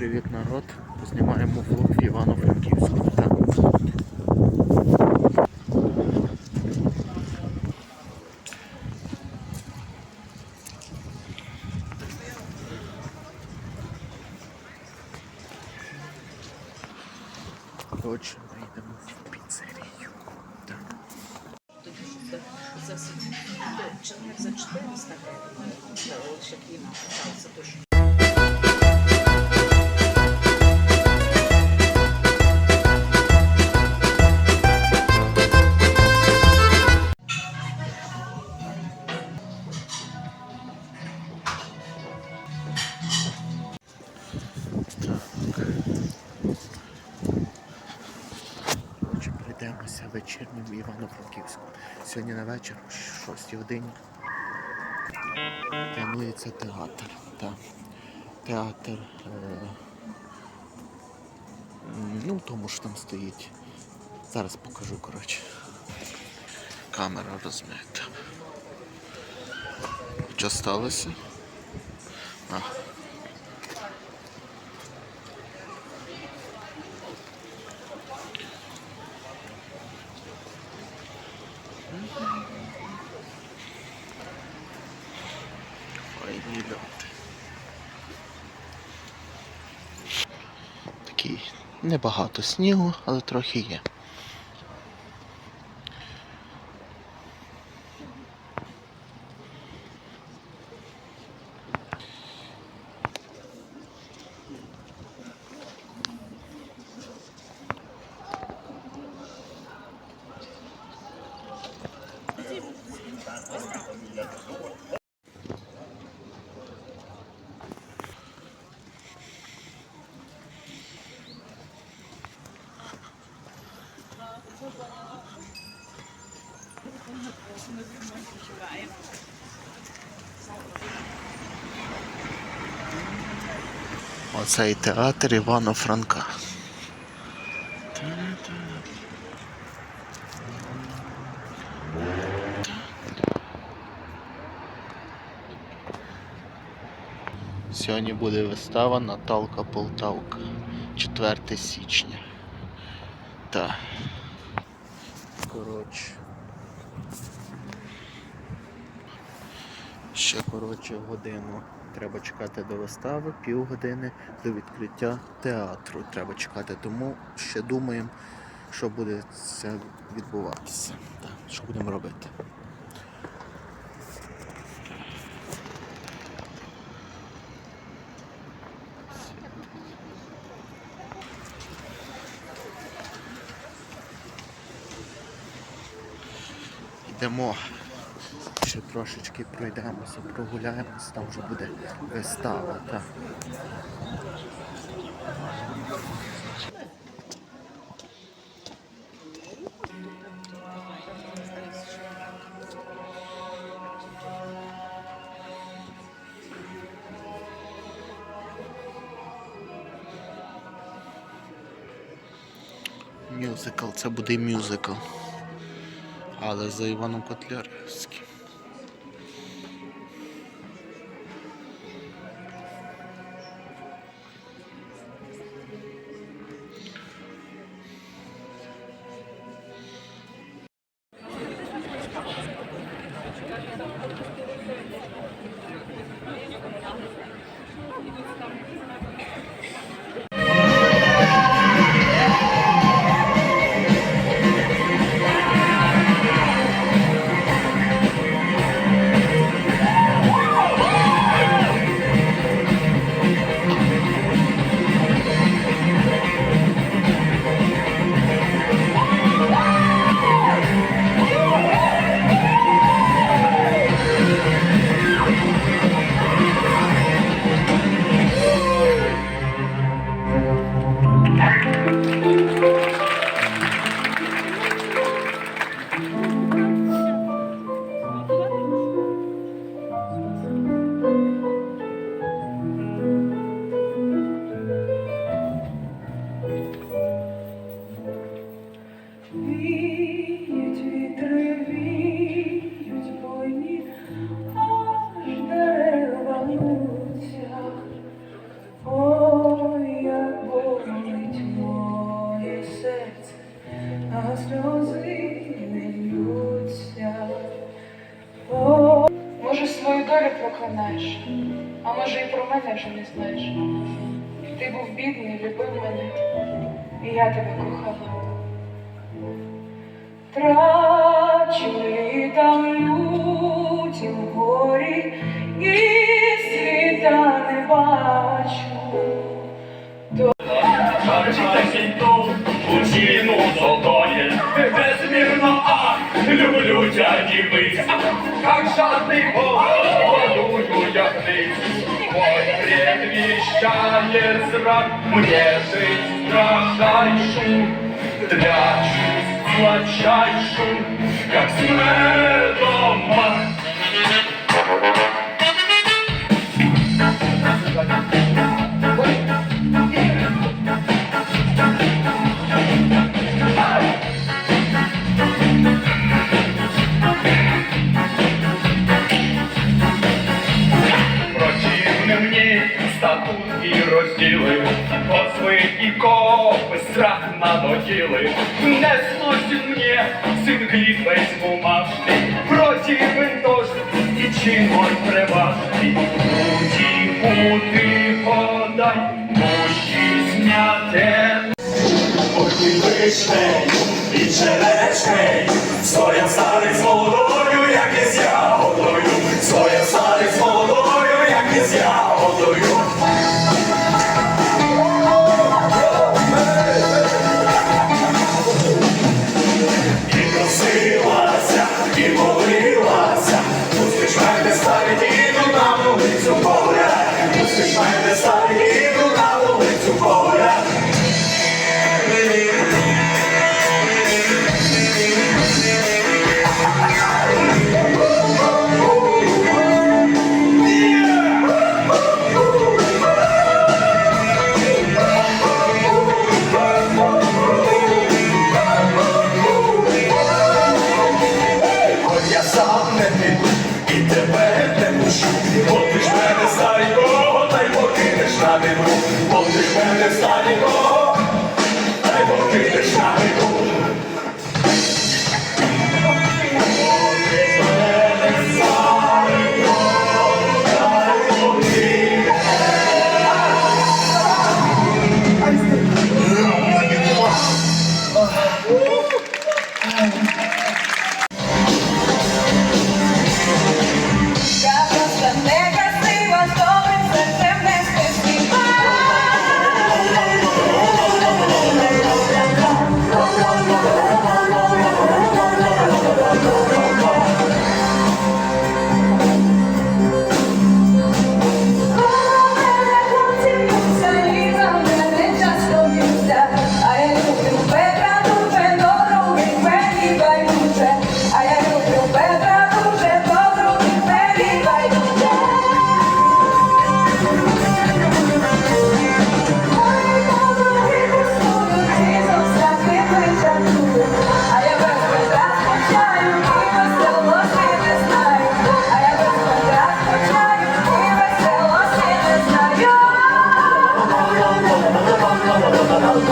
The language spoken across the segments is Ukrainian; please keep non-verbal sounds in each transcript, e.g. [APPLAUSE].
Привіт народ! Знімаємо влог в Івано-Франківську. Коротше, ми в піцерію. Так. За, за, то, чоловік за 400 гривень, це лише кліна питався, Сьогодні на вечір, о 6 годині. Планується театр. Так. Театр. Е... Ну, тому що там стоїть. Зараз покажу, коротше. Камера розмита. Що сталося? А. Файні. Такий небагато снігу, але трохи є. Оцей театр Івана Франка. Сьогодні буде вистава Наталка Полтавка. 4 січня. Так. Коротше. Ще коротше годину треба чекати до вистави, півгодини до відкриття театру. Треба чекати, тому ще думаємо, що буде це відбуватися. Так, що будемо робити. Йдемо. Ще трошечки пройдемося, прогуляємося, там вже буде вистава. Так. Мюзикл, це буде мюзикл. Але за Іваном Котляревським. Віють вітри, віють бойні, аж дерева луться. Як болить моє серце, а сльози не ллються. Може, свою долю проклинаєш, а може, і про мене вже не знаєш. Ти був бідний, любив мене, і я тебе кохала. Трачу літа в лютім горі, і бачу. Сінту у ціну ах, люблю тя дівиць, как жадний голодую ягниць, Мой предвещает зрак, мне жизнь страшайшу, Дрячусь сладчайшу, как с медом Противны мне статут и розділи, Позви і копи, страх на могили. Не сын глід весь бумажний, проти тож і чимось приважний. преважний. куди подай, пущі зняте Ой, ти вишней і черешней, стоя старий з покинеш на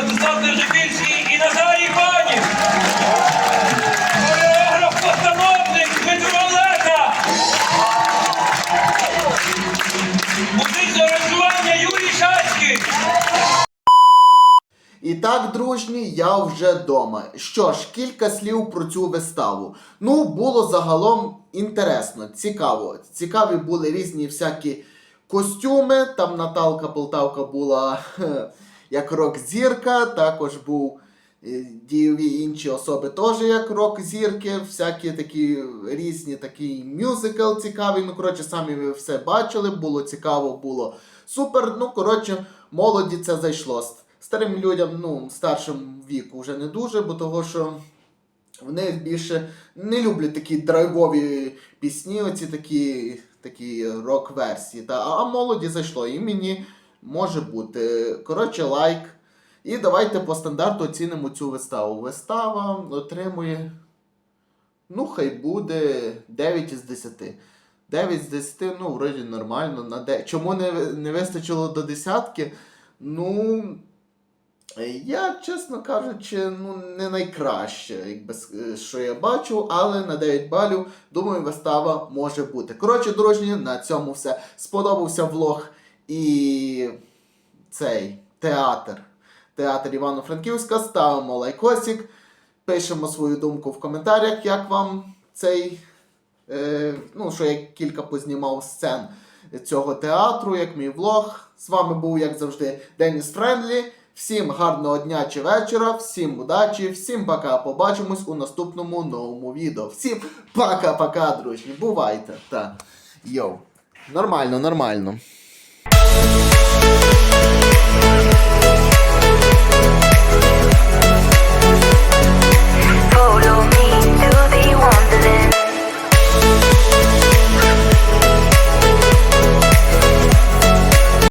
Ростислав Держиківський і Назарій Банів. Хореограф постановник Дмитро Лека. Музичне аранжування Юрій Шачки! І так, дружні, я вже вдома. Що ж, кілька слів про цю виставу. Ну, було загалом інтересно, цікаво. Цікаві були різні всякі костюми. Там Наталка Полтавка була. [LAUGHS] як рок-зірка, також був е, дієві інші особи теж як рок-зірки, всякі такі різні такий мюзикл цікавий. Ну, коротше, самі ви все бачили, було цікаво, було супер. Ну, коротше, молоді це зайшло. Старим людям, ну, старшим віку вже не дуже, бо того, що вони більше не люблять такі драйвові пісні, оці такі, такі рок-версії. Та, а молоді зайшло, і мені може бути. Коротше, лайк. І давайте по стандарту оцінимо цю виставу. Вистава отримує. Ну, хай буде 9 із 10. 9 з 10, ну, вроді нормально. На де... Чому не, не вистачило до десятки? Ну. Я, чесно кажучи, ну, не найкраще, якби, що я бачу, але на 9 балів, думаю, вистава може бути. Коротше, дружні, на цьому все. Сподобався влог і цей театр. Театр Івано-Франківська. Ставимо лайкосик, пишемо свою думку в коментарях, як вам цей. Е, ну, що я кілька познімав сцен цього театру, як мій влог. З вами був, як завжди, Деніс Френдлі. Всім гарного дня чи вечора, всім удачі, всім пока. Побачимось у наступному новому відео. Всім пока-пока, дружні. Бувайте. Та. Йоу. Нормально, нормально. you.